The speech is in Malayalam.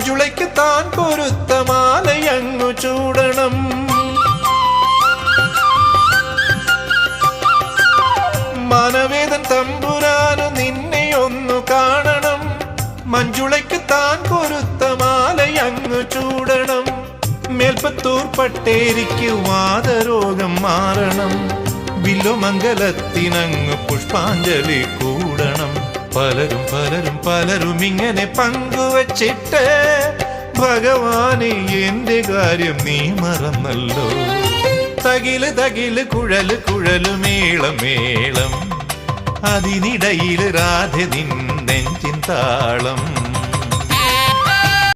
മഞ്ജുളയ്ക്ക് താൻ പൊരുത്ത മാലയങ്ങു ചൂടണം. മനവേദൻ തമ്പുരാനു നിന്നെ ഒന്നു കാണണം. മഞ്ജുളയ്ക്ക് താൻ പൊരുത്ത മാലയങ്ങു ചൂടണം. മേൽപ്പത്തൂർ പട്ടേരിക്ക് വാദരോഗം മാറണം. വില്ലുമംഗലത്തിനങ്ങ് പുഷ്പാഞ്ജലി കൂടണം. പലരും പലരും പലരും ഇങ്ങനെ പങ്കുവച്ചിട്ട് ഭഗവാനെ എന്റെ കാര്യം നീ മറന്നല്ലോ. തകിൽ തകിൽ കുഴൽ കുഴൽ മേളം അതിനിടയിൽ രാധ നിൻ നെഞ്ചിൻ താളം.